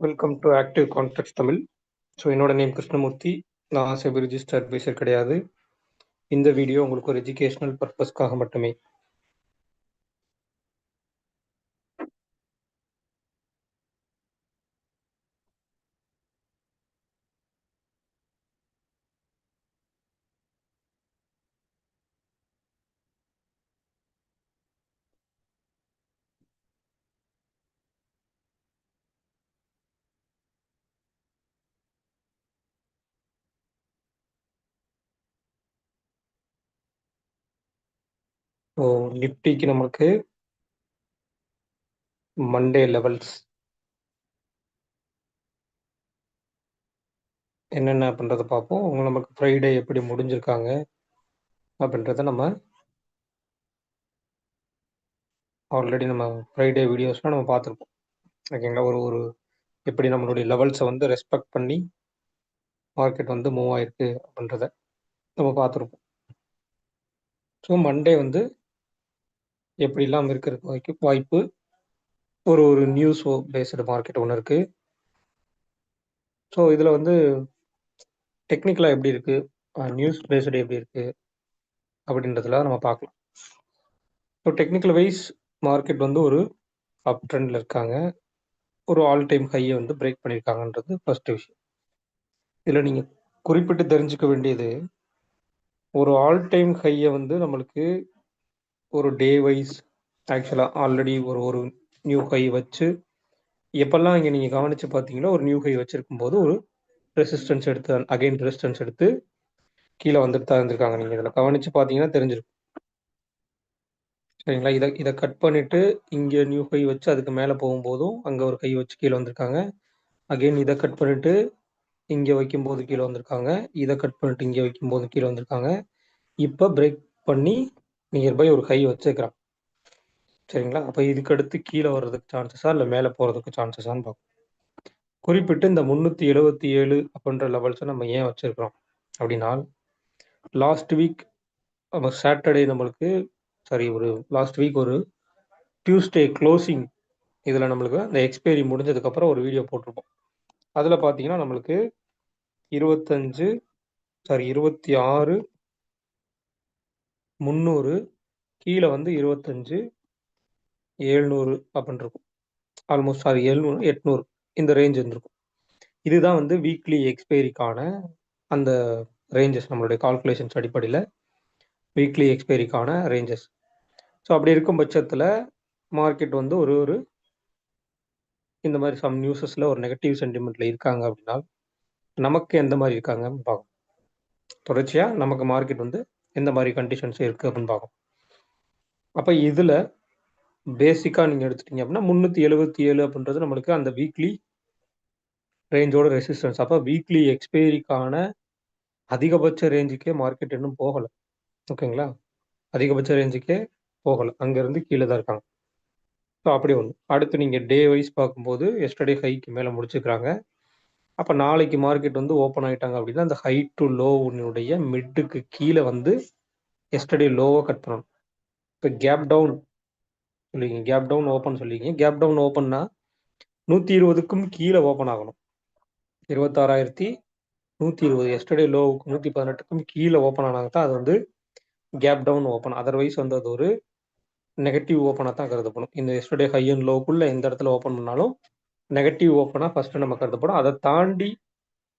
Welcome to active contact Tamil so என்னோட name Krishnamurthy. நான் SEBI register advisor கிடையாது. இந்த வீடியோ உங்களுக்கு ஒரு எஜுகேஷனல் பர்பஸ்க்காக மட்டுமே. ஸோ நிஃப்டிக்கு நமக்கு மண்டே லெவல்ஸ் என்னென்ன அப்படின்றத பார்ப்போம். அவங்க நமக்கு ஃப்ரைடே எப்படி முடிஞ்சிருக்காங்க அப்படின்றத நம்ம ஆல்ரெடி நம்ம ஃப்ரைடே வீடியோஸ்லாம் நம்ம பார்த்துருப்போம். ஓகேங்களா ஒரு ஒரு எப்படி நம்மளுடைய லெவல்ஸை வந்து ரெஸ்பெக்ட் பண்ணி மார்க்கெட் வந்து மூவ் ஆயிருக்கு அப்படின்றத நம்ம பார்த்துருப்போம். ஸோ மண்டே வந்து எப்படிலாம் இருக்கிறதுக்கு வாய்ப்பு வாய்ப்பு. ஒரு ஒரு நியூஸ் பேஸ்டு மார்க்கெட் ஒன்று இருக்குது ஸோ இதில் வந்து டெக்னிக்கலாக எப்படி இருக்குது நியூஸ் பேஸ்டு எப்படி இருக்குது அப்படின்றதுல நம்ம பார்க்கலாம். ஸோ டெக்னிக்கல் வைஸ் மார்க்கெட் வந்து ஒரு அப் ட்ரெண்டில் இருக்காங்க. ஒரு ஆல் டைம் ஹையை வந்து பிரேக் பண்ணியிருக்காங்கன்றது ஃபஸ்ட்டு விஷயம். இதில் நீங்கள் குறிப்பிட்டு தெரிஞ்சுக்க வேண்டியது ஒரு ஆல் டைம் ஹையை வந்து நம்மளுக்கு ஒரு டே வைஸ் ஆக்சுவலாக ஆல்ரெடி ஒரு ஒரு நியூ ஹை வச்சு எப்பெல்லாம் இங்கே நீங்கள் கவனித்து பார்த்தீங்கன்னா ஒரு நியூ ஹை வச்சிருக்கும் போது ஒரு ரெசிஸ்டன்ஸ் எடுத்து அகைன் ரெசிஸ்டன்ஸ் எடுத்து கீழே வந்துட்டு தான் இருந்திருக்காங்க. நீங்கள் இதில் கவனித்து பார்த்தீங்கன்னா தெரிஞ்சிருக்கும். சரிங்களா? இதை இதை கட் பண்ணிட்டு இங்கே நியூ ஹை வச்சு அதுக்கு மேலே போகும்போதும் அங்கே ஒரு கை வச்சு கீழே வந்திருக்காங்க. அகைன் இதை கட் பண்ணிட்டு இங்கே வைக்கும்போது கீழே வந்திருக்காங்க. இதை கட் பண்ணிட்டு இங்கே வைக்கும்போது கீழே வந்திருக்காங்க. இப்போ பிரேக் பண்ணி நியர்பை ஒரு கை வச்சுக்கிறான் சரிங்களா? அப்போ இதுக்கு அடுத்து கீழே வர்றதுக்கு சான்சஸா இல்லை மேலே போகிறதுக்கு சான்சஸான்னு பார்க்கும் குறிப்பிட்டு இந்த முந்நூற்றி எழுபத்தி ஏழு அப்படின்ற லெவல்ஸை நம்ம ஏன் வச்சிருக்கிறோம்? அப்படின்னா லாஸ்ட் வீக் நம்ம சாட்டர்டே நம்மளுக்கு சாரி ஒரு லாஸ்ட் வீக் ஒரு டியூஸ்டே க்ளோசிங் இதில் நம்மளுக்கு அந்த எக்ஸ்பைரி முடிஞ்சதுக்கப்புறம் ஒரு வீடியோ போட்டிருப்போம். அதில் பார்த்தீங்கன்னா நம்மளுக்கு இருபத்தஞ்சு சாரி இருபத்தி ஆறு முந்நூறு கீழே வந்து இருபத்தஞ்சு ஏழ்நூறு அப்படின்னு இருக்கும். ஆல்மோஸ்ட் சாரி எழுநூறு எட்நூறு இந்த ரேஞ்ச் இருந்திருக்கும். இதுதான் வந்து வீக்லி எக்ஸ்பைரிக்கான அந்த ரேஞ்சஸ் நம்மளுடைய கால்குலேஷன்ஸ் அடிப்படையில் வீக்லி எக்ஸ்பைரிக்கான ரேஞ்சஸ் ஸோ அப்படி இருக்கும் பட்சத்தில் மார்க்கெட் வந்து ஒரு ஒரு இந்த மாதிரி சம் நியூஸஸில் ஒரு நெகட்டிவ் சென்டிமெண்ட்டில் இருக்காங்க அப்படின்னா நமக்கு எந்த மாதிரி இருக்காங்கன்னு பார்க்கணும். தொடர்ச்சியாக நமக்கு மார்க்கெட் வந்து எந்த மாதிரி கண்டிஷன்ஸ் இருக்குது அப்படின்னு பார்க்கும் அப்போ இதில் பேசிக்காக நீங்கள் எடுத்துட்டீங்க அப்படின்னா முந்நூற்றி எழுபத்தி ஏழு அப்படின்றது நம்மளுக்கு அந்த வீக்லி ரேஞ்சோட ரெசிஸ்டன்ஸ் அப்போ வீக்லி எக்ஸ்பைரிக்கான அதிகபட்ச ரேஞ்சுக்கே மார்க்கெட் இன்னும் போகலை. ஓகேங்களா அதிகபட்ச ரேஞ்சுக்கே போகலை. அங்கேருந்து கீழே தான் இருக்காங்க. ஸோ அப்படி ஒன்று அடுத்து நீங்கள் டே வைஸ் பார்க்கும்போது எஸ்டர்டே ஹைக்கு மேலே முடிச்சுக்கிறாங்க. அப்போ நாளைக்கு மார்க்கெட் வந்து ஓப்பன் ஆகிட்டாங்க அப்படின்னா அந்த ஹை டு லோவுனுடைய மிட்டுக்கு கீழே வந்து எஸ்டர்டே லோவை கட் பண்ணணும். இப்போ கேப் டவுன் சொல்லிங்க கேப் டவுன் ஓப்பன் சொல்லிங்க கேப் டவுன் ஓப்பன்னா நூற்றி இருபதுக்கும் கீழே ஓப்பன் ஆகணும். இருபத்தாறாயிரத்தி நூற்றி இருபது. எஸ்டர்டே லோவுக்கு நூற்றி பதினெட்டுக்கும் கீழே ஓப்பன் ஆனாங்க தான் அது வந்து கேப் டவுன் ஓப்பன் அதர்வைஸ் வந்து அது ஒரு நெகட்டிவ் ஓப்பனாக தான் கருதப்படும். இந்த எஸ்டர்டே ஹை அண்ட் லோவுக்குள்ளே எந்த இடத்துல ஓப்பன் பண்ணாலும் நெகட்டிவ் ஓப்பனாக ஃபஸ்ட்டு நம்ம கருதப்படும் அதை தாண்டி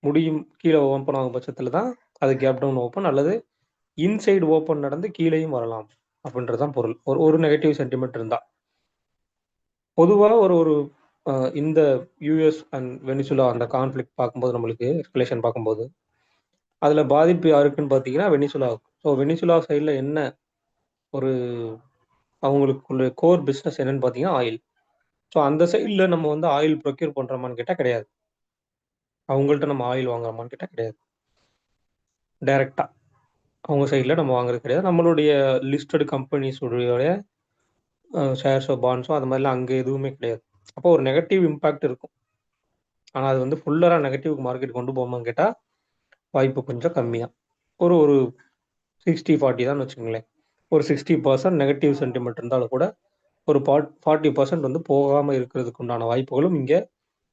முடியும் கீழே ஓப்பன் ஆகும் பட்சத்தில் தான் அது கேப் டவுன் ஓப்பன் அல்லது இன்சைடு ஓப்பன் நடந்து கீழேயும் வரலாம் அப்படின்றது தான் பொருள். ஒரு ஒரு நெகட்டிவ் சென்டிமெண்ட் இருந்தால் பொதுவாக ஒரு ஒரு இந்த யூஎஸ் அண்ட் வெனிசுலா அந்த கான்ஃப்ளிக் பார்க்கும்போது நம்மளுக்கு ரிலேஷன் பார்க்கும்போது அதில் பாதிப்பு யாருக்குன்னு பார்த்தீங்கன்னா வெனிசுலாவுக்கு. ஸோ வெனிசுலா சைடில் என்ன ஒரு அவங்களுக்குள்ள கோர் பிஸ்னஸ் என்னன்னு பார்த்தீங்கன்னா ஆயில் ஸோ அந்த சைடில் நம்ம வந்து ஆயில் ப்ரொக்யூர் பண்ணுறோமான்னு கேட்டால் கிடையாது. அவங்கள்ட்ட நம்ம ஆயில் வாங்குறோமான்னு கேட்டால் கிடையாது. டைரெக்டாக அவங்க சைடில் நம்ம வாங்குறது கிடையாது. நம்மளுடைய லிஸ்டட் கம்பெனிஸுடைய ஷேர்ஸோ பாண்ட்ஸோ அது மாதிரிலாம் அங்கே எதுவுமே கிடையாது. அப்போ ஒரு நெகட்டிவ் இம்பேக்ட் இருக்கும். ஆனால் அது வந்து ஃபுல்லராக நெகட்டிவ் மார்க்கெட் கொண்டு போகணும்னு கேட்டால் வாய்ப்பு கொஞ்சம் கம்மியாக ஒரு ஒரு சிக்ஸ்டி ஃபார்ட்டி தான் வச்சுக்கோங்களேன். ஒரு சிக்ஸ்டி பர்சன்ட் நெகட்டிவ் சென்டிமெண்ட் இருந்தாலும் கூட ஒரு பாட் ஃபார்ட்டி பர்சன்ட் வந்து போகாமல் இருக்கிறதுக்கு உண்டான வாய்ப்புகளும் இங்கே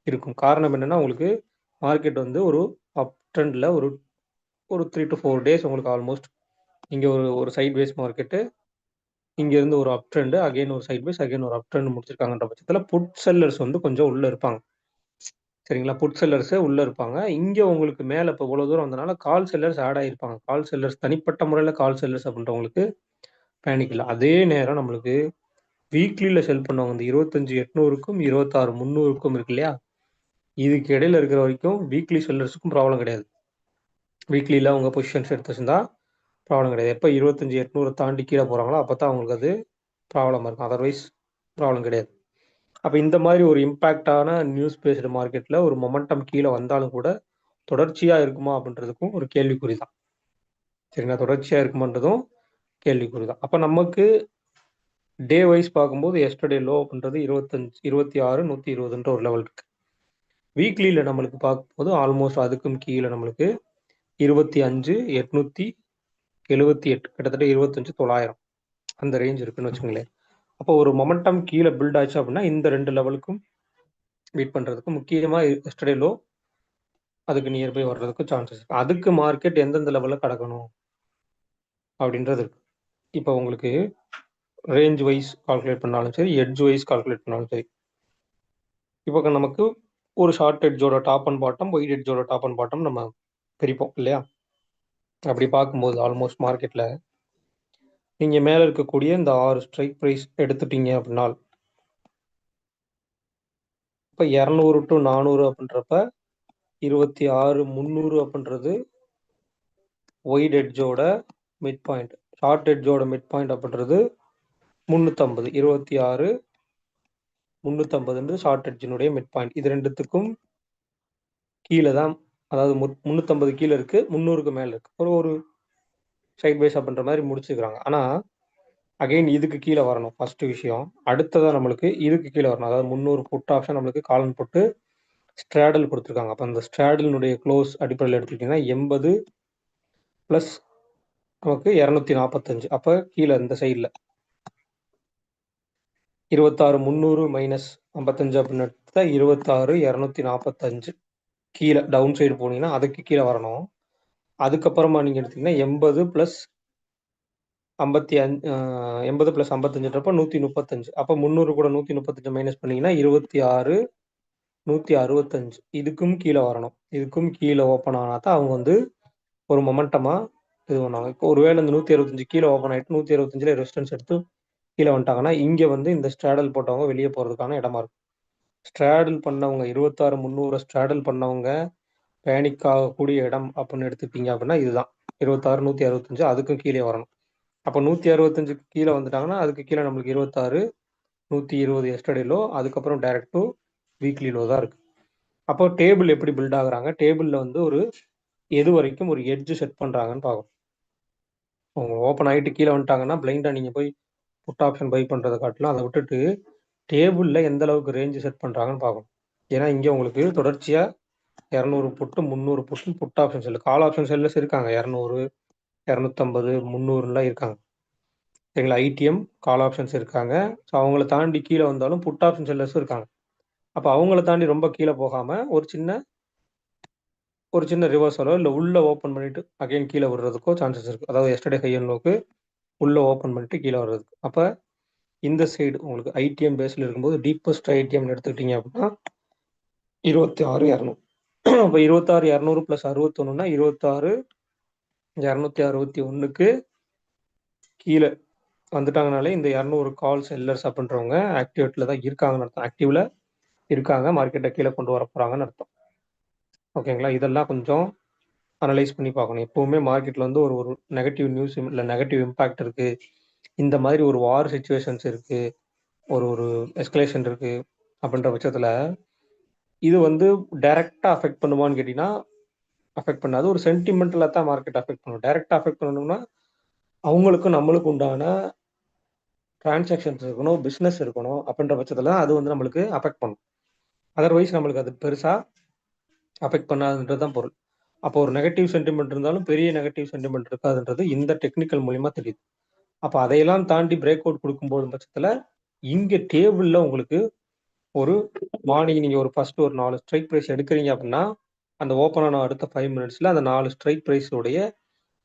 இருக்கும். காரணம் என்னென்னா உங்களுக்கு மார்க்கெட் வந்து ஒரு அப் ட்ரெண்டில் ஒரு ஒரு த்ரீ டு ஃபோர் டேஸ் உங்களுக்கு ஆல்மோஸ்ட் இங்கே ஒரு ஒரு சைட் வேஸ் மார்க்கெட்டு இங்கேருந்து ஒரு அப் ட்ரெண்டு அகைன் ஒரு சைட் வேஸ் அகைன் ஒரு அப் ட்ரெண்ட் முடிச்சிருக்காங்கன்ற பட்சத்தில் புட் செல்லர்ஸ் வந்து கொஞ்சம் உள்ளே இருப்பாங்க. சரிங்களா? புட் செல்லர்ஸே உள்ளே இருப்பாங்க. இங்கே உங்களுக்கு மேலே இப்போ இவ்வளோ தூரம் வந்தனால கால் செல்லர்ஸ் ஆட் ஆகியிருப்பாங்க கால் செல்லர்ஸ் தனிப்பட்ட முறையில் கால் செல்லர்ஸ் அப்படின்றவங்களுக்கு பேனிக் இல்லை. அதே நேரம் நம்மளுக்கு வீக்லியில் செல் பண்ணுவாங்க. இந்த இருபத்தஞ்சி எட்நூறுக்கும் இருபத்தாறு முந்நூறுக்கும் இருக்கு இல்லையா? இதுக்கு இடையில இருக்கிற வரைக்கும் வீக்லி செல்லர்ஸுக்கும் ப்ராப்ளம் கிடையாது. வீக்லியில் அவங்க பொசிஷன்ஸ் எடுத்து வச்சிருந்தா ப்ராப்ளம் கிடையாது. எப்போ இருபத்தஞ்சி எட்நூறு தாண்டி கீழே போகிறாங்களோ அப்போ தான் அவங்களுக்கு அது ப்ராப்ளமாக இருக்கும். அதர்வைஸ் ப்ராப்ளம் கிடையாது. அப்போ இந்த மாதிரி ஒரு இம்பேக்டான நியூஸ் பேஸ்டு மார்க்கெட்டில் ஒரு மொமெண்டம் கீழே வந்தாலும் கூட தொடர்ச்சியாக இருக்குமா அப்படின்றதுக்கும் ஒரு கேள்விக்குறி தான். சரிங்களா? தொடர்ச்சியாக இருக்குமான்றதும் கேள்விக்குறி தான். அப்போ நமக்கு டே வைஸ் பார்க்கும்போது எஸ்டர்டே லோ அப்படின்றது இருபத்தஞ்சு இருபத்தி ஆறு நூற்றி இருபதுன்ற ஒரு லெவல் இருக்கு. வீக்லியில் நம்மளுக்கு பார்க்கும்போது ஆல்மோஸ்ட் அதுக்கும் கீழே நம்மளுக்கு இருபத்தி அஞ்சு எட்நூற்றி எழுபத்தி எட்டு கிட்டத்தட்ட இருபத்தஞ்சு தொள்ளாயிரம் அந்த ரேஞ்ச் இருக்குன்னு வச்சுங்களேன் அப்போ ஒரு மொமெண்டம் கீழே பில்ட் ஆச்சு அப்படின்னா இந்த ரெண்டு லெவலுக்கும் வெயிட் பண்ணுறதுக்கு முக்கியமாக எஸ்டர்டே லோ அதுக்கு நியர்பை வர்றதுக்கு சான்சஸ் இருக்கு. அதுக்கு மார்க்கெட் எந்தெந்த லெவலில் கடக்கணும் அப்படின்றது இருக்கு. இப்போ உங்களுக்கு ரேஞ்ச் வைஸ் கால்குலேட் பண்ணாலும் சரி எட்ஜ் வைஸ் கால்குலேட் பண்ணாலும் சரி. இப்போ நமக்கு ஒரு ஷார்ட் எட்ஜோட டாப் அண்ட் பாட்டம் ஒயிட் எட்ஜோட டாப் அண்ட் பாட்டம் நம்ம பிரிப்போம் இல்லையா? அப்படி பார்க்கும்போது ஆல்மோஸ்ட் மார்க்கெட்டில் நீங்கள் மேலே இருக்கக்கூடிய இந்த ஆறு ஸ்ட்ரைக் ப்ரைஸ் எடுத்துட்டீங்க அப்படின்னால் இப்போ இரநூறு டு நானூறு அப்படின்றப்ப இருபத்தி ஆறு முந்நூறு அப்படின்றது ஒயிட் எட்ஜோட மிட் பாயிண்ட் ஷார்ட் எட்ஜோட மிட் பாயிண்ட் அப்படின்றது முந்நூற்றம்பது இருபத்தி ஆறு முந்நூற்றம்பதுன்றது ஷார்ட் எட்ஜினுடைய மிட் பாயிண்ட் இது ரெண்டுத்துக்கும் கீழே தான் அதாவது முந்நூற்றம்பது கீழே இருக்கு முந்நூறுக்கு மேலே இருக்கு. ஒரு ஒரு சைட் பைஸ் அப்படின்ற மாதிரி முடிச்சுக்கிறாங்க. ஆனால் அகைன் இதுக்கு கீழே வரணும் ஃபர்ஸ்ட் விஷயம். அடுத்ததாக நம்மளுக்கு இதுக்கு கீழே வரணும். அதாவது முந்நூறு புட் ஆப்ஷன் நம்மளுக்கு காலன் போட்டு ஸ்ட்ராடல் கொடுத்துருக்காங்க. அப்போ அந்த ஸ்ட்ராடலினுடைய க்ளோஸ் அடிப்படையில் எடுத்துக்கிட்டிங்கன்னா எண்பது ப்ளஸ் நமக்கு இரநூத்தி நாற்பத்தஞ்சு அப்போ கீழே இந்த சைடில் இருபத்தாறு முந்நூறு மைனஸ் ஐம்பத்தஞ்சு அப்படின்னு எடுத்தா இருபத்தாறு இரநூத்தி நாற்பத்தஞ்சு. கீழே டவுன் சைடு போனீங்கன்னா அதுக்கு கீழே வரணும். அதுக்கப்புறமா நீங்கள் எடுத்தீங்கன்னா எண்பது ப்ளஸ் ஐம்பத்தி அஞ்சு எண்பது ப்ளஸ் ஐம்பத்தஞ்சுன்றப்ப நூற்றி முப்பத்தஞ்சு. அப்போ முந்நூறு கூட நூற்றி முப்பத்தஞ்சு மைனஸ் பண்ணீங்கன்னா இருபத்தி ஆறு நூற்றி அறுபத்தஞ்சு. இதுக்கும் கீழே வரணும். இதுக்கும் கீழே ஓப்பன் ஆனால் தான் அவங்க வந்து ஒரு மொமெண்டமாக இது பண்ணுவாங்க. இப்போ ஒருவேளை இந்த நூற்றி அறுபத்தஞ்சு கீழே ஓப்பன் ஆகிட்டு நூற்றி அறுபத்தஞ்சில் ரெசிஸ்டன்ஸ் எடுத்து கீழே வந்துட்டாங்கன்னா இங்கே வந்து இந்த ஸ்ட்ராடல் போட்டவங்க வெளியே போகிறதுக்கான இடமா இருக்கும். ஸ்ட்ராடல் பண்ணவங்க இருபத்தாறு முந்நூறு ஸ்ட்ராடல் பண்ணவங்க பேனிக் ஆகக்கூடிய இடம் அப்படின்னு எடுத்துக்கிட்டீங்க அப்படின்னா இதுதான். இருபத்தாறு நூற்றி அறுபத்தஞ்சு அதுக்கும் கீழே வரணும். அப்போ நூற்றி அறுபத்தஞ்சுக்கு கீழே வந்துட்டாங்கன்னா அதுக்கு கீழே நம்மளுக்கு இருபத்தாறு நூற்றி இருபது எஸ்டர்டேலோ அதுக்கப்புறம் டைரக்ட் டு வீக்லிலோ தான் இருக்கு. அப்போ டேபிள் எப்படி பில்ட் ஆகுறாங்க? டேபிளில் வந்து ஒரு எது வரைக்கும் ஒரு எட்ஜ் செட் பண்ணுறாங்கன்னு பார்க்கணும். அவங்க ஓப்பன் ஆகிட்டு கீழே வந்துட்டாங்கன்னா பிளைண்டாக நீங்கள் போய் புட் ஆப்ஷன் பை பண்ணுறதை காட்டிலும் அதை விட்டுட்டு டேபிளில் எந்த அளவுக்கு ரேஞ்சு செட் பண்ணுறாங்கன்னு பார்க்கணும். ஏன்னா இங்கே உங்களுக்கு தொடர்ச்சியாக இரநூறு புட்டு முந்நூறு put put option sell call option sellers இருக்காங்க. இரநூறு இரநூத்தம்பது முந்நூறுலாம் இருக்காங்க. சரிங்களா? ஐடிஎம் கால் ஆப்ஷன்ஸ் இருக்காங்க. ஸோ அவங்கள தாண்டி கீழே வந்தாலும் புட் ஆப்ஷன் செல்லர்ஸும் இருக்காங்க. அப்போ அவங்கள தாண்டி ரொம்ப கீழே போகாமல் ஒரு சின்ன ஒரு சின்ன ரிவர்சலோ இல்லை உள்ளே ஓப்பன் பண்ணிட்டு அகைன் கீழே விடுறதுக்கோ சான்சஸ் இருக்குது அதாவது எஸ்டர்டே ஹையன் லோக்கு உள்ளே ஓப்பன் பண்ணிட்டு கீழே வர்றதுக்கு. அப்போ இந்த சைடு உங்களுக்கு ஐடிஎம் பேஸில் இருக்கும்போது டீப்பஸ்ட் ஐடிஎம்னு எடுத்துக்கிட்டீங்க அப்படின்னா இருபத்தி ஆறு இரநூறு. அப்போ இருபத்தாறு இரநூறு ப்ளஸ் அறுபத்தொன்னுனா இருபத்தாறு இரநூத்தி அறுபத்தி ஒன்றுக்கு கீழே வந்துட்டாங்கனாலே இந்த இரநூறு கால் செல்லர்ஸ் அப்படின்றவங்க ஆக்டிவேட்டில் தான் இருக்காங்கன்னு அர்த்தம். ஆக்டிவில் இருக்காங்க மார்க்கெட்டை கீழே கொண்டு வர போகிறாங்கன்னு அர்த்தம். ஓகேங்களா இதெல்லாம் கொஞ்சம் அனலைஸ் பண்ணி பார்க்கணும். எப்போவுமே மார்க்கெட்டில் வந்து ஒரு ஒரு நெகட்டிவ் நியூஸ் இல்லை நெகட்டிவ் இம்பேக்ட் இருக்குது இந்த மாதிரி ஒரு வார் சுச்சுவேஷன்ஸ் இருக்குது ஒரு ஒரு எஸ்கலேஷன் இருக்குது அப்படின்ற பட்சத்தில் இது வந்து டைரெக்டாக அஃபெக்ட் பண்ணுமான்னு கேட்டிங்கன்னா அஃபெக்ட் பண்ணாது. ஒரு சென்டிமெண்டலாக தான் மார்க்கெட் அஃபெக்ட் பண்ணும். டைரெக்டாக அஃபெக்ட் பண்ணணும்னா அவங்களுக்கும் நம்மளுக்கு உண்டான டிரான்சாக்ஷன்ஸ் இருக்கணும் பிஸ்னஸ் இருக்கணும் அப்படின்ற பட்சத்தில் அது வந்து நம்மளுக்கு அஃபெக்ட் பண்ணும். அதர்வைஸ் நம்மளுக்கு அது பெருசாக அஃபெக்ட் பண்ணாதுன்றது தான் பொருள். அப்போ ஒரு நெகட்டிவ் சென்டிமெண்ட் இருந்தாலும் பெரிய நெகட்டிவ் சென்டிமெண்ட் இருக்காதுன்றது இந்த டெக்னிக்கல் மூலியமா தெரியுது. அப்போ அதையெல்லாம் தாண்டி பிரேக் அவுட் கொடுக்கும்போது பட்சத்தில் இங்கே டேபிளில் உங்களுக்கு ஒரு மார்னிங் நீங்கள் ஒரு ஃபர்ஸ்ட் ஒரு நாலு ஸ்ட்ரைக் ப்ரைஸ் எடுக்கிறீங்க அப்படின்னா அந்த ஓப்பன் ஆன அடுத்த ஃபைவ் மினிட்ஸில் அந்த நாலு ஸ்ட்ரைக் ப்ரைஸோடைய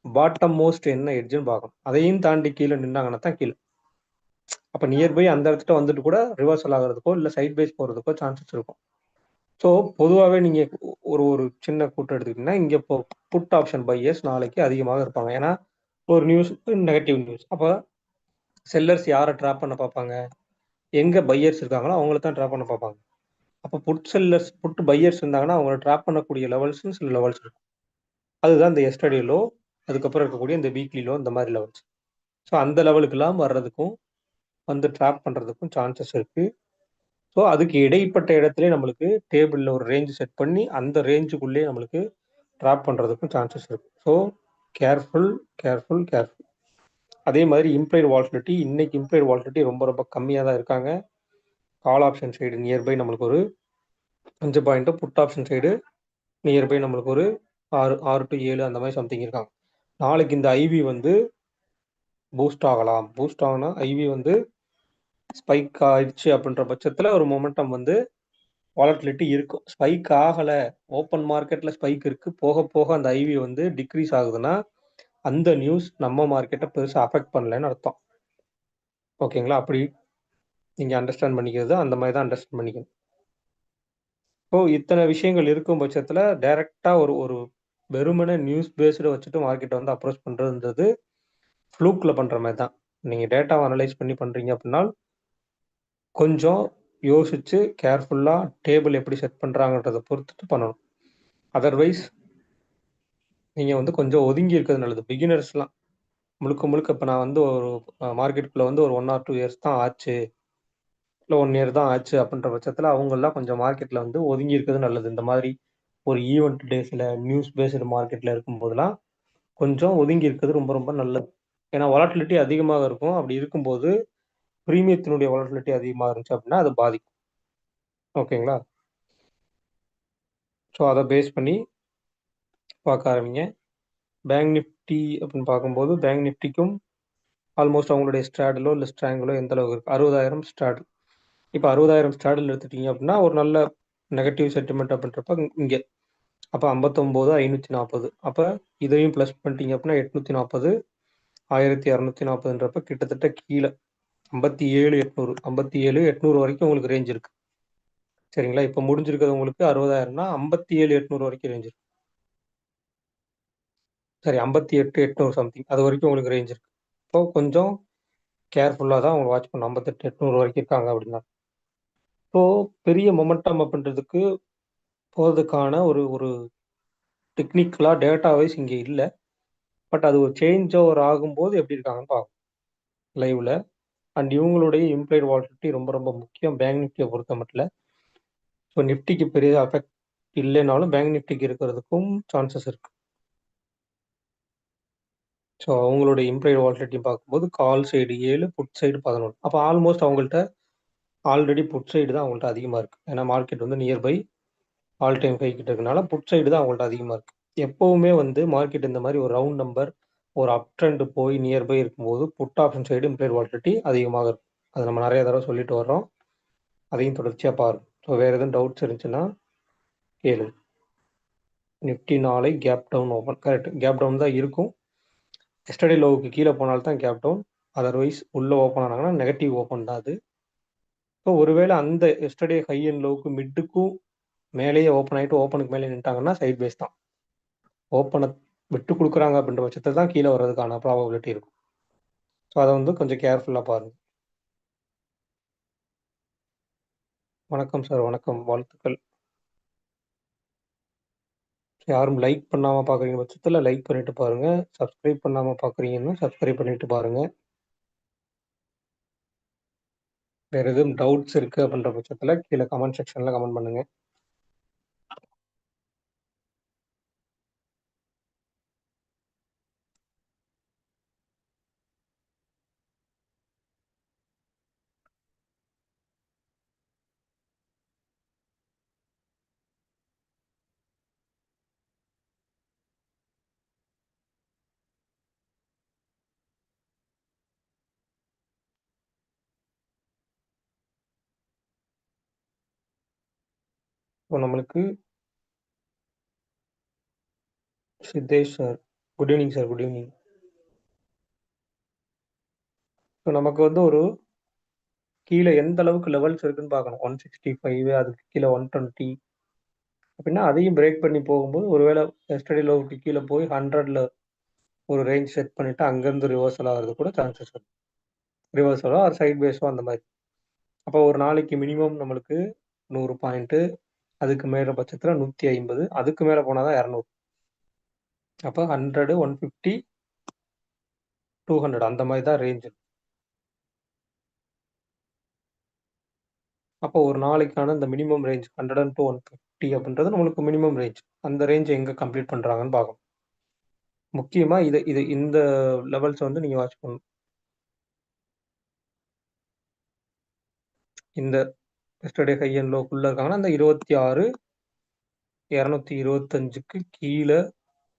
பாட்டம் மோஸ்ட் என்ன எட்ஜுன்னு பார்க்கணும். அதையும் தாண்டி கீழே நின்னாங்கன்னா தான் கீழே. அப்போ நியர்பை அந்த இடத்துல வந்துட்டு கூட ரிவர்சல் ஆகிறதுக்கோ இல்லை சைட் பேஸ் போகிறதுக்கோ சான்சஸ் இருக்கும். ஸோ பொதுவாகவே நீங்கள் ஒரு ஒரு சின்ன கூட்டம் எடுத்துக்கிட்டீங்கன்னா இங்கே இப்போ புட் ஆப்ஷன் பையர்ஸ் நாளைக்கு அதிகமாக இருப்பாங்க. ஏன்னா ஒரு நியூஸ் நெகட்டிவ் நியூஸ் அப்போ செல்லர்ஸ் யாரை ட்ராப் பண்ண பார்ப்பாங்க? எங்கே பையர்ஸ் இருக்காங்களோ அவங்கள தான் ட்ராப் பண்ண பார்ப்பாங்க. அப்போ புட் செல்லர்ஸ் புட் பையர்ஸ் இருந்தாங்கன்னா அவங்கள ட்ராப் பண்ணக்கூடிய லெவல்ஸ்னு சில லெவல்ஸ் இருக்கும். அதுதான் இந்த எஸ்டடியிலோ லோ அதுக்கப்புறம் இருக்கக்கூடிய இந்த வீக்லி லோ இந்த மாதிரி லெவல்ஸ் ஸோ அந்த லெவலுக்கெல்லாம் வர்றதுக்கும் வந்து ட்ராப் பண்ணுறதுக்கும் சான்சஸ் இருக்குது ஸோ அதுக்கு இடைப்பட்ட இடத்துல நம்மளுக்கு டேபிளில் ஒரு ரேஞ்ச் செட் பண்ணி அந்த ரேஞ்சுக்குள்ளேயே நம்மளுக்கு ட்ராப் பண்ணுறதுக்கும் சான்சஸ் இருக்குது ஸோ கேர்ஃபுல் கேர்ஃபுல் கேர்ஃபுல் அதே மாதிரி இம்ப்ளைட் வால்டிலிட்டி இன்னைக்கு இம்ப்ளைட் வால்டிலிட்டி ரொம்ப ரொம்ப கம்மியாக தான் இருக்காங்க. கால் ஆப்ஷன் சைடு நியர்பை நம்மளுக்கு ஒரு அஞ்சு point put option side nearby நம்மளுக்கு ஒரு ஆறு ஆறு டு ஏழு அந்த மாதிரி சம்திங் இருக்காங்க. நாளைக்கு இந்த ஐவி வந்து பூஸ்ட் ஆகலாம். பூஸ்ட் ஆகுனா ஐவி வந்து ஸ்பைக் ஆயிடுச்சு அப்படின்ற பட்சத்தில் ஒரு மொமெண்டம் வந்து வாலட்டிலிட்டி இருக்கும். ஸ்பைக் ஆகலை. ஓப்பன் மார்க்கெட்டில் ஸ்பைக் இருக்குது போக போக அந்த ஐவி வந்து டிக்ரீஸ் ஆகுதுன்னா அந்த நியூஸ் நம்ம மார்க்கெட்டை பெருசாக அஃபெக்ட் பண்ணலன்னு அர்த்தம். ஓகேங்களா? அப்படி நீங்கள் அண்டர்ஸ்டாண்ட் பண்ணிக்கிறது அந்த மாதிரி தான் அண்டர்ஸ்டாண்ட் பண்ணிக்கணும். ஸோ இத்தனை விஷயங்கள் இருக்கும் பட்சத்தில் டைரெக்டாக ஒரு ஒரு வெறுமனை நியூஸ் பேஸ்டு வச்சுட்டு மார்க்கெட்டை வந்து அப்ரோச் பண்ணுறதுன்றது ஃப்ளூக்கில் பண்ணுற மாதிரி தான். நீங்கள் டேட்டாவை அனலைஸ் பண்ணி பண்ணுறீங்க அப்படின்னா கொஞ்சம் யோசிச்சு கேர்ஃபுல்லாக டேபிள் எப்படி செட் பண்ணுறாங்கன்றதை பொறுத்துட்டு பண்ணணும். அதர்வைஸ் நீங்கள் வந்து கொஞ்சம் ஒதுங்கி இருக்கிறது நல்லது. பிகினர்ஸ்லாம் முழுக்க முழுக்க இப்போ நான் வந்து ஒரு மார்க்கெட்டுக்குள்ளே வந்து ஒரு ஒன் ஆர் டூ இயர்ஸ் தான் ஆச்சு. இல்லை ஒன் இயர் தான் ஆச்சு அப்படின்ற பட்சத்தில் அவங்கெல்லாம் கொஞ்சம் மார்க்கெட்டில் வந்து ஒதுங்கி இருக்கிறது நல்லது. இந்த மாதிரி ஒரு ஈவெண்ட் டேஸில் நியூஸ் பேஸ்டு மார்க்கெட்டில் இருக்கும்போதெல்லாம் கொஞ்சம் ஒதுங்கி இருக்கிறது ரொம்ப ரொம்ப நல்லது. ஏன்னா வாலட்டிலிட்டி அதிகமாக இருக்கும். அப்படி இருக்கும்போது ப்ரீமியத்தினுடைய வாலட்டிலிட்டி அதிகமாக இருந்துச்சு அப்படின்னா அது பாதிக்கும். ஓகேங்களா? ஸோ அதை பேஸ் பண்ணி பார்க்க ஆரம்பிங்க. பேங்க் நிஃப்டி அப்படின்னு பார்க்கும்போது பேங்க் நிஃப்டிக்கும் ஆல்மோஸ்ட் அவங்களுடைய ஸ்ட்ராடலோ இல்லை ஸ்ட்ராங்கலோ எந்த அளவுக்கு இருக்குது அறுபதாயிரம் ஸ்ட்ராடல் இப்போ அறுபதாயிரம் ஸ்ட்ராடல் எடுத்துட்டீங்க அப்படின்னா ஒரு நல்ல நெகட்டிவ் சென்டிமெண்ட் அப்படின்றப்ப இங்கே. அப்போ ஐம்பத்தொம்போது ஐநூற்றி நாற்பது அப்போ இதையும் ப்ளஸ் பண்ணிட்டீங்க அப்படின்னா எட்நூற்றி நாற்பது ஆயிரத்தி இரநூத்தி நாற்பதுன்றப்ப கிட்டத்தட்ட கீழே. ஐம்பத்தி ஏழு எட்நூறு ஐம்பத்தி ஏழு எட்நூறு வரைக்கும் உங்களுக்கு ரேஞ்ச் இருக்கு. சரிங்களா? இப்போ முடிஞ்சிருக்கிறது உங்களுக்கு அறுபதாயிரம்னா ஐம்பத்தி ஏழு எட்நூறு வரைக்கும் ரேஞ்ச் இருக்கு. சரி ஐம்பத்தி எட்டு எட்நூறு சம்திங் அது வரைக்கும் உங்களுக்கு ரேஞ்ச் இருக்கு. இப்போ கொஞ்சம் கேர்ஃபுல்லாக தான் உங்களுக்கு வாட்ச் பண்ணும் ஐம்பத்தெட்டு எட்நூறு வரைக்கும் இருக்காங்க அப்படின்னா. ஸோ பெரிய மொமெண்டம் அப்படின்றதுக்கு போகிறதுக்கான ஒரு ஒரு டெக்னிக்கலாக டேட்டா வைஸ் இங்கே இல்லை. பட் அது ஒரு சேஞ்ச் ஓவர் ஆகும்போது எப்படி இருக்காங்கன்னு பார்க்கும் லைவ்ல அண்ட் இவங்களுடைய இம்ப்ளைட் வால்டிலிட்டி ரொம்ப ரொம்ப முக்கியம். பேங்க் நிஃப்டியை பொறுத்த மட்டும் ஸோ நிஃப்டிக்கு பெரிய அஃபெக்ட் இல்லைனாலும் பேங்க் நிஃப்டிக்கு இருக்கிறதுக்கும் சான்சஸ் இருக்கு. ஸோ அவங்களுடைய இம்ப்ளைட் வால்டிலிட்டி பார்க்கும்போது கால் சைடு ஏழு புட் சைடு பதினொன்று. அப்போ ஆல்மோஸ்ட் அவங்கள்ட்ட ஆல்ரெடி புட் சைடு தான் அவங்கள்ட்ட அதிகமாக இருக்குது ஏன்னா மார்க்கெட் வந்து நியர்பை ஆல் டைம் ஃபை கிட்ட இருக்கனால புட் சைடு தான் அவங்கள்ட்ட அதிகமாக இருக்குது எப்போவுமே வந்து மார்க்கெட் இந்த மாதிரி ஒரு ரவுண்ட் நம்பர் ஒரு அப் ட்ரெண்ட் போய் நியர்பை இருக்கும்போது put option side implied volatility அதிகமாக இருக்கும். அது நம்ம நிறைய தடவை சொல்லிட்டு வர்றோம். அதையும் தொடர்ச்சியாக பாருங்க ஸோ வேறு எதுவும் டவுட்ஸ் இருந்துச்சுன்னா கேளு. நிஃப்டி நாளை gap down open correct gap down தான் இருக்கும். எஸ்டர்டே லோவுக்கு கீழே போனால்தான் கேப் டவுன் அதர்வைஸ் உள்ளே ஓப்பன் ஆனாங்கன்னா நெகட்டிவ் ஓப்பன் தான் அது. ஸோ ஒருவேளை அந்த எஸ்டர்டே ஹை அண்ட் லோவுக்கு மிட்டுக்கும் மேலேயே ஓப்பன் ஆகிட்டு ஓப்பனுக்கு மேலே நின்ட்டாங்கன்னா சைட் பேஸ் தான் ஓப்பனை விட்டு கொடுக்குறாங்க அப்படின்ற பட்சத்தில் தான் கீழே வர்றதுக்கான ப்ராபபிலிட்டி இருக்கும். ஸோ அதை வந்து கொஞ்சம் கேர்ஃபுல்லாக பாருங்கள் வணக்கம் சார் வணக்கம். வாழ்த்துக்கள். யாரும் லைக் பண்ணாமல் பார்க்குறீங்க பட்சத்தில் லைக் பண்ணிட்டு பாருங்கள் சப்ஸ்கிரைப் பண்ணாமல் பார்க்குறீங்கன்னா சப்ஸ்கிரைப் பண்ணிட்டு பாருங்கள் வேறு எதுவும் டவுட்ஸ் இருக்குது அப்படின்ற பட்சத்தில் கீழே கமெண்ட் செக்ஷனில் கமெண்ட் பண்ணுங்கள் இப்போ நம்மளுக்கு Siddhesh sir good evening sir good evening so நமக்கு வந்து ஒரு கீழே எந்த அளவுக்கு லெவல்ஸ் இருக்குன்னு பார்க்கணும். ஒன் சிக்ஸ்டி ஃபைவ் அதுக்கு கீழே ஒன் டுவெண்ட்டி அப்படின்னா அதையும் பிரேக் பண்ணி போகும்போது ஒருவேளை எஸ்டடி லோவுக்கு கீழே போய் ஹண்ட்ரட்ல ஒரு ரேஞ்ச் செட் பண்ணிட்டு அங்கேருந்து ரிவர்சல் ஆகிறது கூட சான்சஸ் இருக்கு ரிவர்சலோ ஆர் சைட் பேஸோ அந்த மாதிரி. அப்போ ஒரு நாளைக்கு மினிமம் நம்மளுக்கு நூறு பாயிண்ட்டு அதுக்கு மேல பட்சத்தில் நூற்றி ஐம்பது அதுக்கு மேலே போனால் தான் இரநூறு. அப்போ hundred one fifty two hundred அந்த மாதிரி தான் ரேஞ்சு அப்போ ஒரு நாளைக்கான இந்த minimum range hundred and two one fifty அப்படின்றது நம்மளுக்கு மினிமம் ரேஞ்ச் அந்த ரேஞ்ச் எங்கே கம்ப்ளீட் பண்ணுறாங்கன்னு பார்க்கணும். முக்கியமாக இதை இது இந்த லெவல்ஸ் வந்து நீங்கள் வாட்ச் பண்ணணும். இந்த எஸ்டர்டே ஹை அண்ட் லோக்குள்ளே இருக்காங்கன்னா அந்த இருபத்தி ஆறு இரநூத்தி இருபத்தஞ்சுக்கு கீழே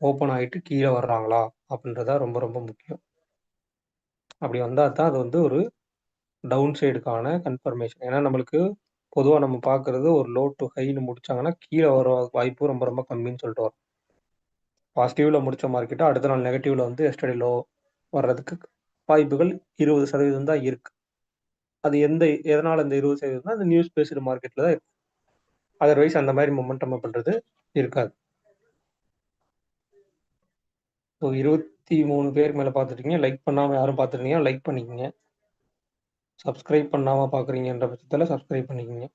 ஓப்பன் ஆகிட்டு கீழே வர்றாங்களா? அப்படின்றதா ரொம்ப ரொம்ப முக்கியம். அப்படி வந்தால் தான் அது வந்து ஒரு டவுன் சைடுக்கான கன்ஃபர்மேஷன் ஏன்னா நம்மளுக்கு பொதுவாக நம்ம பார்க்குறது ஒரு லோ டு ஹைன்னு முடிச்சாங்கன்னா கீழே வர வாய்ப்பு ரொம்ப ரொம்ப கம்மின்னு சொல்லிட்டு வரும். பாசிட்டிவில் முடித்த மார்க்கெட்டை அடுத்த நாள் நெகட்டிவில் வந்து எஸ்டடி லோ வர்றதுக்கு வாய்ப்புகள் இருபது சதவீதம் தான் இருக்குது அது எந்த எதனால் இந்த இருபது சதவீதம் அந்த நியூஸ் பேஸ்டு மார்க்கெட்டில் தான் இருக்கு. அதர்வைஸ் அந்த மாதிரி மொமெண்டம் பண்ணுறது இருக்காது. ஸோ இருபத்தி மூணு பேர் மேலே பார்த்துட்டீங்க லைக் பண்ணாமல் யாரும் பார்த்துருக்கீங்க லைக் பண்ணிக்கோங்க. சப்ஸ்கிரைப் பண்ணாமல் பார்க்குறீங்கன்ற பட்சத்தில் சப்ஸ்கிரைப் பண்ணிக்கோங்க.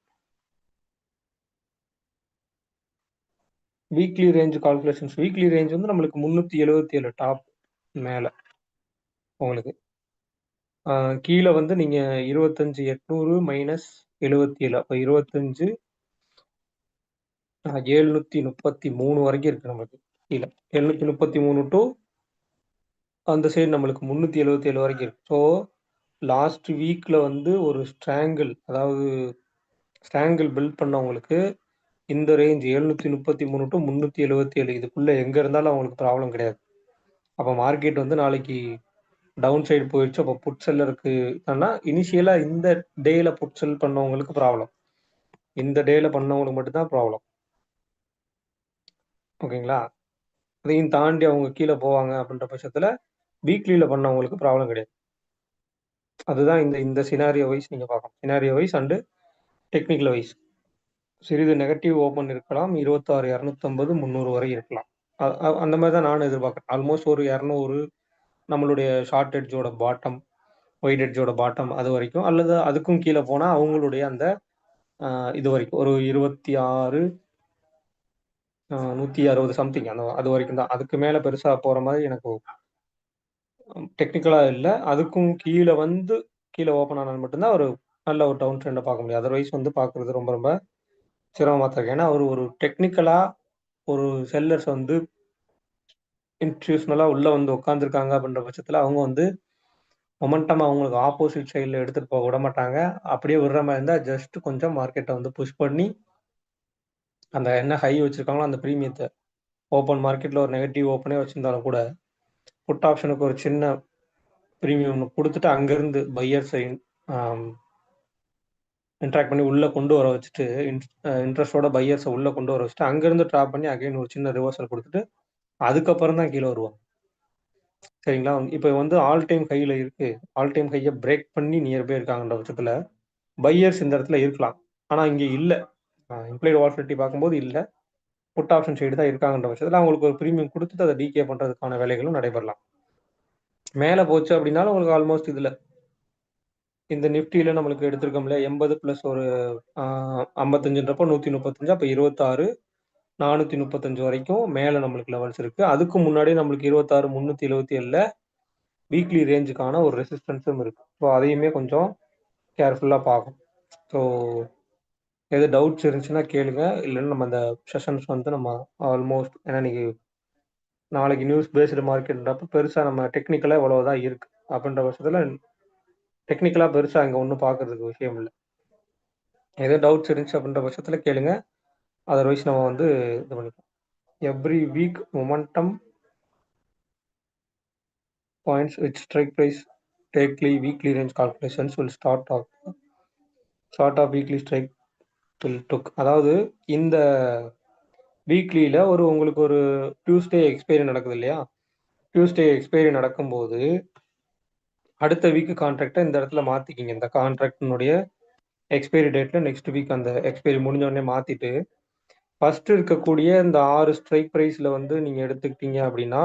Weekly range calculations weekly range வந்து நம்மளுக்கு முந்நூற்றி எழுபத்தி ஏழு டாப் மேலே. உங்களுக்கு கீழே வந்து நீங்கள் இருபத்தஞ்சு எட்நூறு மைனஸ் எழுபத்தி ஏழு அப்போ இருபத்தஞ்சு எழுநூற்றி முப்பத்தி மூணு வரைக்கும் இருக்குது நம்மளுக்கு. கீழே. எழுநூற்றி முப்பத்தி மூணு டு அந்த சைடு நம்மளுக்கு முந்நூற்றி எழுபத்தி ஏழு வரைக்கும் இருக்கு. ஸோ லாஸ்ட் வீக்கில் வந்து ஒரு ஸ்ட்ராங்கிள் அதாவது ஸ்ட்ராங்கிள் பில்ட் பண்ணவங்களுக்கு இந்த ரேஞ்ச் எழுநூற்றி முப்பத்தி மூணு டு முந்நூற்றி எழுபத்தி ஏழு இதுக்குள்ளே எங்கே இருந்தாலும் அவங்களுக்கு ப்ராப்ளம் கிடையாது. அப்போ மார்க்கெட் வந்து நாளைக்கு டவுன் சைடு போயிடுச்சு. அப்போ புட் செல்லருக்கு ஆனால் இனிஷியலாக இந்த டேயில் புட் செல் பண்ணவங்களுக்கு ப்ராப்ளம் இந்த டேயில் பண்ணவங்களுக்கு மட்டும்தான் ப்ராப்ளம் ஓகேங்களா? அதையும் தாண்டி அவங்க கீழே போவாங்க அப்படின்ற பட்சத்தில் வீக்லியில் பண்ணவங்களுக்கு ப்ராப்ளம் கிடையாது. அதுதான் இந்த இந்த சினாரியோ வைஸ் நீங்கள் பார்க்கணும். Scenario wise and technical wise சிறிது நெகட்டிவ் ஓப்பன் இருக்கலாம். இருபத்தாறு இரநூத்தம்பது முந்நூறு வரை இருக்கலாம். அந்த மாதிரி தான் நான் எதிர்பார்க்குறேன். ஆல்மோஸ்ட் ஒரு இரநூறு நம்மளுடைய ஷார்ட் எட்ஜோட பாட்டம் ஒயிட் எட்ஜோட பாட்டம் அது வரைக்கும். அல்லது அதுக்கும் கீழே போனால் அவங்களுடைய அந்த இது வரைக்கும். ஒரு இருபத்தி ஆறு நூற்றி அறுபது சம்திங் அந்த அது வரைக்கும் தான். அதுக்கு மேலே பெருசாக போகிற மாதிரி எனக்கு டெக்னிக்கலாக இல்லை. அதுக்கும் கீழே வந்து கீழே ஓப்பன் ஆனால் மட்டும்தான் ஒரு நல்ல ஒரு டவுன் ட்ரெண்டை பார்க்க முடியும். அதர்வைஸ் வந்து பார்க்குறது ரொம்ப ரொம்ப சிரமமாக தான் இருக்கு. ஏன்னா அவர் ஒரு டெக்னிக்கலாக ஒரு செல்லர்ஸ் வந்து இன்ஸ்டியூஷனலாக உள்ளே வந்து உட்காந்துருக்காங்க அப்படின்ற பட்சத்தில் அவங்க வந்து மொமெண்டம் அவங்களுக்கு ஆப்போசிட் சைடில் எடுத்துகிட்டு போக விட மாட்டாங்க. அப்படியே விடுற மாதிரி இருந்தால் ஜஸ்ட் கொஞ்சம் மார்க்கெட்டை வந்து புஷ் பண்ணி அந்த என்ன ஹை வச்சுருக்காங்களோ அந்த ப்ரீமியத்தை ஓப்பன் மார்க்கெட்டில் ஒரு நெகட்டிவ் ஓப்பனே வச்சுருந்தாலும் கூட புட் ஆப்ஷனுக்கு ஒரு சின்ன ப்ரீமியம் கொடுத்துட்டு அங்கேருந்து பையர்ஸை இன்ட்ராக்ட் பண்ணி உள்ளே கொண்டு வர வச்சுட்டு இன்ட்ரெஸ்டோட பையர்ஸை உள்ளே கொண்டு வர வச்சுட்டு அங்கேருந்து ட்ராப் பண்ணி அகைன் ஒரு சின்ன ரிவர்சல் கொடுத்துட்டு அதுக்கப்புறம் தான் கீழே வருவான். சரிங்களா? இப்போ வந்து ஆல் டைம் கையில் இருக்கு. ஆல் டைம் கையை பிரேக் பண்ணி நியர்பை இருக்காங்கன்ற பட்சத்தில் பையர்ஸ் இந்த இடத்துல இருக்கலாம். ஆனால் இங்கே இல்லை. இம்ப்ளைடு வால்ஃபிலிட்டி பார்க்கும்போது இல்லை. புட் ஆப்ஷன் சைடு தான் இருக்காங்கன்ற பட்சத்தில் அவங்களுக்கு ஒரு ப்ரீமியம் கொடுத்துட்டு அதை டிகே பண்ணுறதுக்கான வேலைகளும் நடைபெறலாம். மேலே போச்சு அப்படின்னாலும் உங்களுக்கு ஆல்மோஸ்ட் இதில். இந்த நிஃப்டியில் நம்மளுக்கு எடுத்திருக்கோம்ல எண்பது ப்ளஸ் ஒரு ஐம்பத்தஞ்சுன்றப்போ நூற்றி முப்பத்தஞ்சு அப்போ இருபத்தாறு நானூற்றி முப்பத்தஞ்சு வரைக்கும் மேலே நம்மளுக்கு லெவல்ஸ் இருக்குது அதுக்கு முன்னாடி நம்மளுக்கு இருபத்தாறு முந்நூற்றி எழுபத்தி ஏழில் வீக்லி ரேஞ்சுக்கான ஒரு ரெசிஸ்டன்ஸும் இருக்குது ஸோ அதையுமே கொஞ்சம் கேர்ஃபுல்லாக பார்க்கும் ஸோ எது டவுட்ஸ் இருந்துச்சுன்னா கேளுங்க. இல்லைன்னா நம்ம அந்த செஷன்ஸ் வந்து நம்ம ஆல்மோஸ்ட் ஏன்னா இன்னைக்கு நாளைக்கு நியூஸ் பேஸ்டு மார்க்கெட்ன்றப்ப பெருசாக நம்ம டெக்னிக்கலாக இவ்வளோதான் இருக்குது அப்படின்ற பட்சத்தில் டெக்னிக்கலாக பெருசாக அங்கே ஒன்றும் பார்க்கறதுக்கு விஷயம் இல்லை. எது டவுட்ஸ் இருந்துச்சு அப்படின்ற பட்சத்தில் கேளுங்க. அதர்வைஸ் நம்ம வந்து இது பண்ணிக்கலாம். Every week momentum points with strike price daily weekly range calculations will start off start off weekly strike will took அதாவது இந்த வீக்லியில் ஒரு உங்களுக்கு ஒரு டியூஸ்டே எக்ஸ்பைரி நடக்குது இல்லையா? டியூஸ்டே எக்ஸ்பைரி நடக்கும்போது அடுத்த வீக் கான்ட்ராக்டை இந்த இடத்துல மாற்றிக்கிங்க இந்த கான்ட்ராக்டினுடைய எக்ஸ்பைரி டேட்டில் நெக்ஸ்ட் வீக் அந்த எக்ஸ்பைரி முடிஞ்ச உடனே மாற்றிட்டு ஃபர்ஸ்ட் இருக்கக்கூடிய இந்த ஆறு ஸ்ட்ரைக் ப்ரைஸில் வந்து நீங்கள் எடுத்துக்கிட்டீங்க அப்படின்னா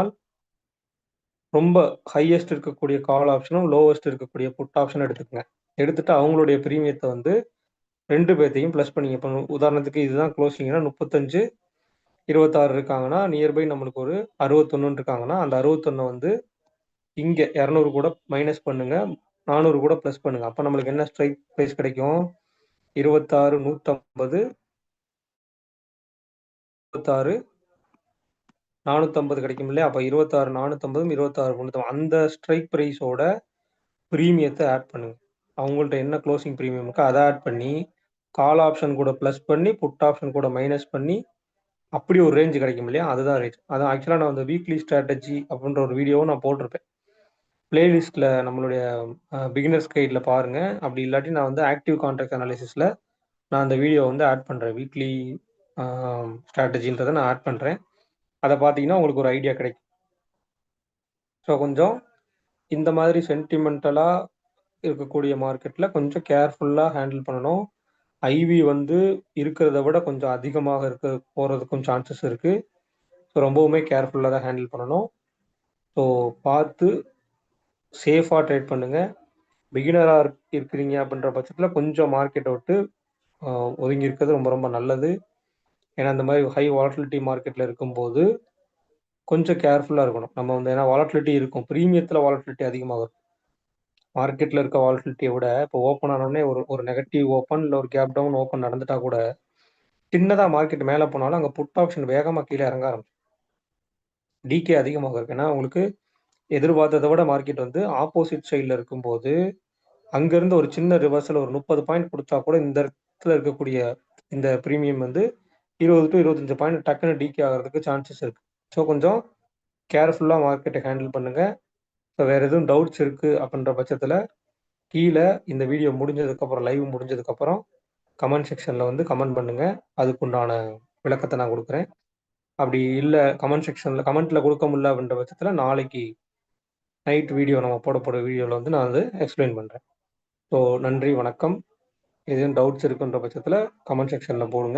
ரொம்ப ஹையஸ்ட் இருக்கக்கூடிய கால் ஆப்ஷனும் லோவஸ்ட் இருக்கக்கூடிய புட் ஆப்ஷனும் எடுத்துக்கங்க. எடுத்துட்டு அவங்களுடைய ப்ரீமியத்தை வந்து ரெண்டு பேர்த்தையும் ப்ளஸ் பண்ணிங்க. இப்போ உதாரணத்துக்கு இதுதான் க்ளோசிங்னா முப்பத்தஞ்சு இருபத்தாறு இருக்காங்கன்னா நியர்பை நம்மளுக்கு ஒரு அறுபத்தொன்னு இருக்காங்கன்னா அந்த அறுபத்தொன்னு வந்து இங்கே இரநூறு கூட மைனஸ் பண்ணுங்க. நானூறு கூட ப்ளஸ் பண்ணுங்க. அப்போ நம்மளுக்கு என்ன ஸ்ட்ரைக் ப்ரைஸ் கிடைக்கும்? இருபத்தாறு நூற்றம்பது இருபத்தாறு நானூற்றம்பது கிடைக்கும் இல்லையா அப்போ இருபத்தாறு நானூற்றம்பதும் இருபத்தாறு முந்நூற்றம்பது அந்த ஸ்ட்ரைக் ப்ரைஸோட ப்ரீமியத்தை ஆட் பண்ணுங்க. அவங்கள்ட்ட என்ன க்ளோசிங் ப்ரீமியம் இருக்கோ அதை ஆட் பண்ணி கால் ஆப்ஷன் கூட ப்ளஸ் பண்ணி புட் ஆப்ஷன் கூட மைனஸ் பண்ணி அப்படி ஒரு ரேஞ்ச் கிடைக்கும் இல்லையா அதுதான் ரேஞ்ச் அதான் ஆக்சுவலாக நான் அந்த வீக்லி ஸ்ட்ராட்டஜி அப்படின்ற ஒரு வீடியோவும் நான் போட்டிருப்பேன். பிளேலிஸ்ட்டில் நம்மளுடைய பிகினர்ஸ் கைடில் பாருங்கள் அப்படி இல்லாட்டி நான் வந்து ஆக்டிவ் கான்ட்ராக்ட் அனாலிசிஸில் நான் அந்த வீடியோ வந்து ஆட் பண்ணுறேன் வீக்லி ஸ்ட்ராட்டஜின்றதை நான் ஆட் பண்ணுறேன் அதை பார்த்தீங்கன்னா உங்களுக்கு ஒரு ஐடியா கிடைக்கும். ஸோ கொஞ்சம் இந்த மாதிரி சென்டிமெண்டலாக இருக்கக்கூடிய மார்க்கெட்டில் கொஞ்சம் கேர்ஃபுல்லாக ஹேண்டில் பண்ணணும். ஐவி வந்து இருக்கிறத விட கொஞ்சம் அதிகமாக இருக்க போகிறதுக்கும் சான்சஸ் இருக்குது ஸோ ரொம்பவுமே கேர்ஃபுல்லாக தான் ஹேண்டில் பண்ணணும். ஸோ பார்த்து சேஃபாக ட்ரேட் பண்ணுங்கள் பிகினராக இருக்கிறீங்க அப்படின்ற பட்சத்தில் கொஞ்சம் மார்க்கெட்டை விட்டு ஒதுங்கி இருக்கிறது ரொம்ப ரொம்ப நல்லது. ஏன்னா இந்த மாதிரி ஹை வாலட்டிலிட்டி மார்க்கெட்டில் இருக்கும்போது கொஞ்சம் கேர்ஃபுல்லாக இருக்கணும். நம்ம வந்து ஏன்னா வாலட்டிலிட்டி இருக்கும். ப்ரீமியத்தில் வாலட்டிலிட்டி அதிகமாக இருக்கும் மார்க்கெட்டில் இருக்க வாலட்டிலிட்டியை விட இப்போ ஓப்பன் ஆனோடனே ஒரு ஒரு நெகட்டிவ் ஓப்பன் இல்லை ஒரு கேப் டவுன் ஓப்பன் நடந்துட்டா கூட சின்னதாக மார்க்கெட் மேலே போனாலும் அங்கே புட் ஆப்ஷன் வேகமாக கீழே இறங்க ஆரம்பிச்சு டிகே அதிகமாக இருக்கு. ஏன்னா உங்களுக்கு எதிர்பார்த்ததை விட மார்க்கெட் வந்து ஆப்போசிட் சைடில் இருக்கும்போது அங்கேருந்து ஒரு சின்ன ரிவர்சல் ஒரு முப்பது பாயிண்ட் கொடுத்தா கூட இந்த இடத்துல இருக்கக்கூடிய இந்த ப்ரீமியம் வந்து இருபது டு இருபத்தஞ்சு பாயிண்ட் டக்குன்னு டிகே ஆகிறதுக்கு சான்சஸ் இருக்குது ஸோ கொஞ்சம் கேர்ஃபுல்லாக மார்க்கெட்டை ஹேண்டில் பண்ணுங்கள் ஸோ வேறு எதுவும் டவுட்ஸ் இருக்குது அப்படின்ற பட்சத்தில் கீழே இந்த வீடியோ முடிஞ்சதுக்கப்புறம் லைவ் முடிஞ்சதுக்கப்புறம் கமெண்ட் செக்ஷனில் வந்து கமெண்ட் பண்ணுங்கள் அதுக்குண்டான விளக்கத்தை நான் கொடுக்குறேன். அப்படி இல்லை கமெண்ட் செக்ஷனில் கமெண்ட்டில் கொடுக்க முடியல அப்படின்ற பட்சத்தில் நாளைக்கு நைட் வீடியோ நம்ம போட வீடியோவில் வந்து நான் வந்து எக்ஸ்பிளைன் பண்ணுறேன் ஸோ நன்றி வணக்கம். எதுவும் டவுட்ஸ் இருக்குன்ற பட்சத்தில் கமெண்ட் செக்ஷனில் போடுங்க.